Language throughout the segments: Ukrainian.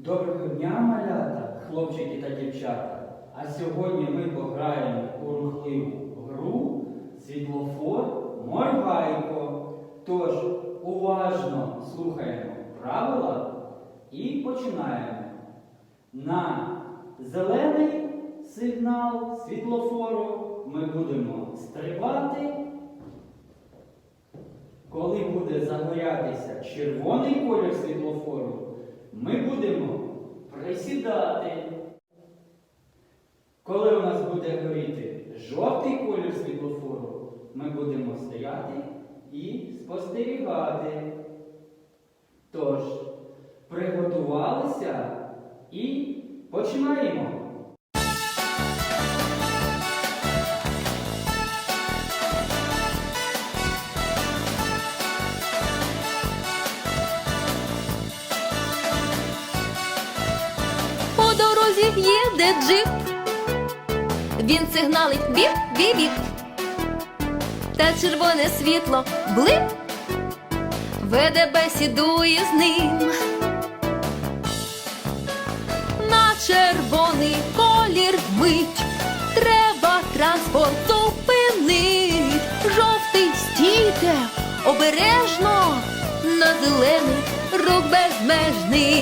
Доброго дня, малята, хлопчики та дівчата. А сьогодні ми пограємо у рухливу гру світлофор Моргайко. Тож уважно слухаємо правила і починаємо. На зелений сигнал світлофору ми будемо стрибати. Коли буде загорятися червоний колір світлофору, присідати. Коли у нас буде горіти жовтий колір світлофору, ми будемо стояти і спостерігати. Тож, приготувалися і починаємо. По дорозі їде джип. Він сигналить біп біп біп Та червоне світло блип. Веде бесідує з ним. На червоний колір мить. Треба транспорт зупинить. Жовтий стійте обережно. На зелений рух безмежний.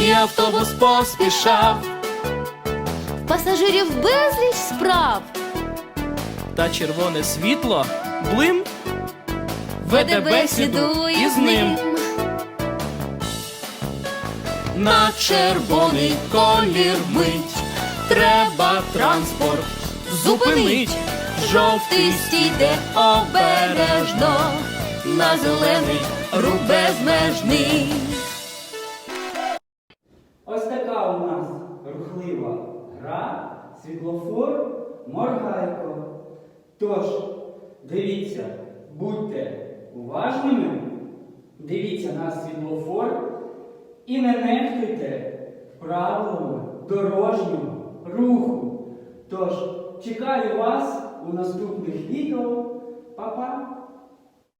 і автобус поспішав. Пасажирів безліч справ. та червоне світло блим веде бесіду із ним на червоний колір мить треба транспорт зупинить жовтий стійте обережно на зелений рух у нас рухлива гра, світлофор, моргайко. Тож, дивіться, будьте уважними, дивіться на світлофор і не нехтуйте правилами дорожнього руху. Тож, чекаю вас у наступних відео. Па-па!